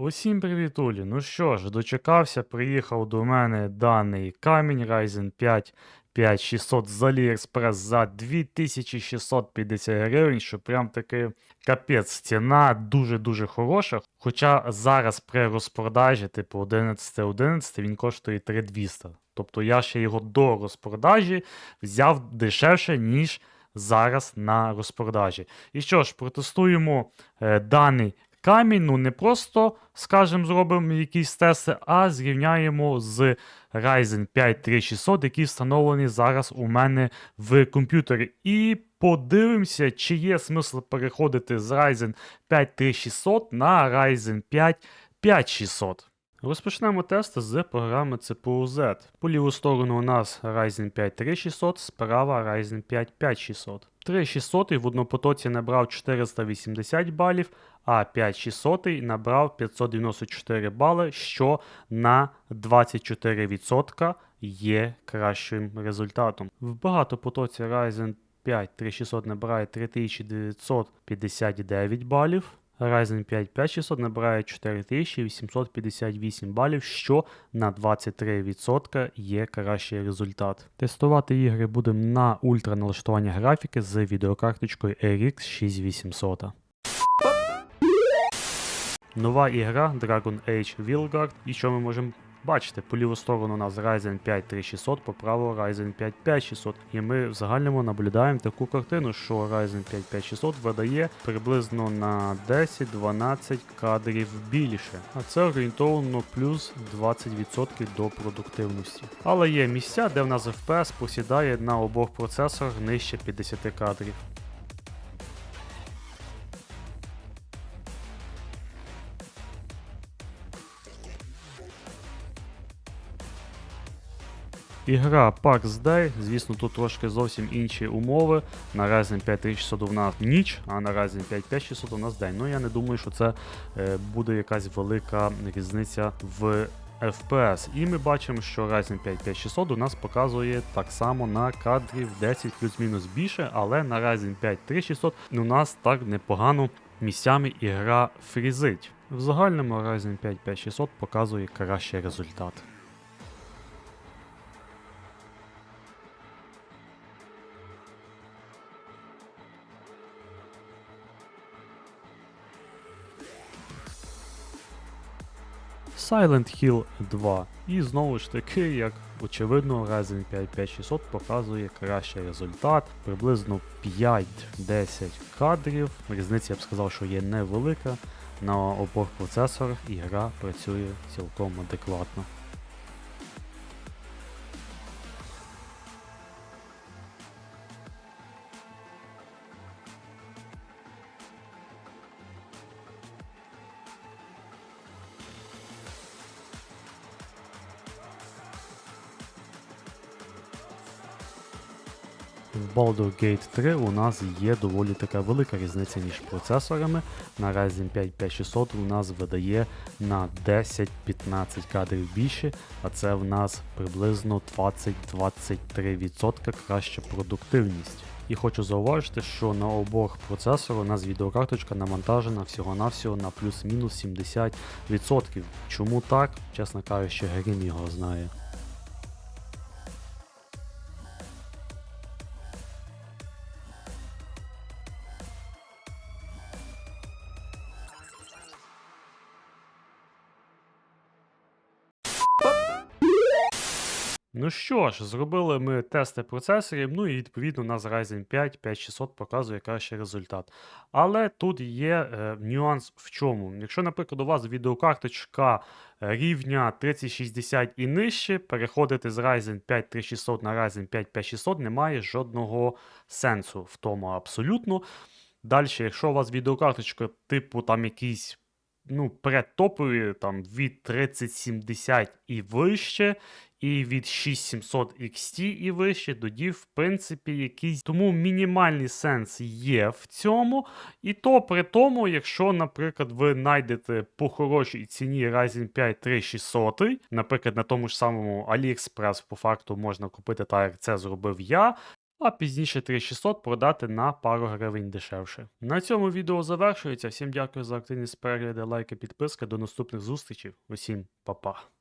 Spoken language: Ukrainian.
Усім привіт, Улі. Ну що ж, дочекався, приїхав до мене даний камінь Ryzen 5 5600 з AliExpress за 2650 гривень, що прям таки капець, ціна дуже-дуже хороша. Хоча зараз при розпродажі, типу 11.11, він коштує 3200. Тобто я ще його до розпродажі взяв дешевше, ніж зараз на розпродажі. І що ж, протестуємо е, даний камінь, ну не просто, скажімо, зробимо якісь тести, а зрівняємо з Ryzen 5 3600, який встановлений зараз у мене в комп'ютері. І подивимося, чи є смисл переходити з Ryzen 5 3600 на Ryzen 5 5600. Розпочнемо тест з програми CPU-Z. По ліву сторону у нас Ryzen 5 3600, справа Ryzen 5 5600. 3600 в однопотоці набрав 480 балів, а 5600 набрав 594 бали, що на 24% є кращим результатом. В багатопотоці Ryzen 5 3600 набирає 3959 балів. Ryzen 5 5600 набирає 4858 балів, що на 23% є кращий результат. Тестувати ігри будемо на ультра налаштування графіки з відеокарточкою RX 6800. Нова ігра Dragon Age Vilgard. І що ми можемо бачити? По ліву сторону у нас Ryzen 5 3600, по праву Ryzen 5 5600. І ми в загальному наблюдаємо таку картину, що Ryzen 5 5600 видає приблизно на 10-12 кадрів більше. А це орієнтовно плюс 20% до продуктивності. Але є місця, де в нас FPS посідає на обох процесорах нижче 50 кадрів. Ігра Pax Day, звісно, тут трошки зовсім інші умови. На Ryzen 5 3600 у нас ніч, а на Ryzen 5 5600 у нас день. Ну я не думаю, що це е, буде якась велика різниця в FPS. І ми бачимо, що Ryzen 5 5600 у нас показує так само на кадрів 10 плюс-мінус більше, але на Ryzen 5 3600 у нас так непогано місцями ігра фрізить. В загальному Ryzen 5 5600 показує кращий результат. Silent Hill 2. І знову ж таки, як очевидно, Ryzen 5 5600 показує кращий результат, приблизно 5-10 кадрів. Різниця я б сказав, що є невелика. На обох процесорах і гра працює цілком адекватно. В Baldur's Gate 3 у нас є доволі така велика різниця між процесорами. На Ryzen 5 5600 у нас видає на 10-15 кадрів більше, а це в нас приблизно 20-23% краща продуктивність. І хочу зауважити, що на обох процесорах у нас відеокарточка навантажена всього-навсього на плюс-мінус 70%. Чому так? Чесно кажучи, Грім його знає. Ну що ж, зробили ми тести процесорів, ну і відповідно у нас Ryzen 5 5600 показує кращий результат. Але тут є е, нюанс в чому. Якщо, наприклад, у вас відеокарточка е, рівня 3060 і нижче, переходити з Ryzen 5 3600 на Ryzen 5 5600 немає жодного сенсу в тому абсолютно. Далі, якщо у вас відеокарточка типу там якийсь ну, предтопові, там від 3070 і вище, і від 6700 XT і вище, тоді, в принципі, якийсь. Тому мінімальний сенс є в цьому. І то при тому, якщо, наприклад, ви знайдете по хорошій ціні Ryzen 5 3600, наприклад, на тому ж самому AliExpress, по факту можна купити так, як це зробив я. а пізніше 3600 продати на пару гривень дешевше. На цьому відео завершується. Всім дякую за активність перегляди, лайки, підписки. До наступних зустрічей. Усім па-па.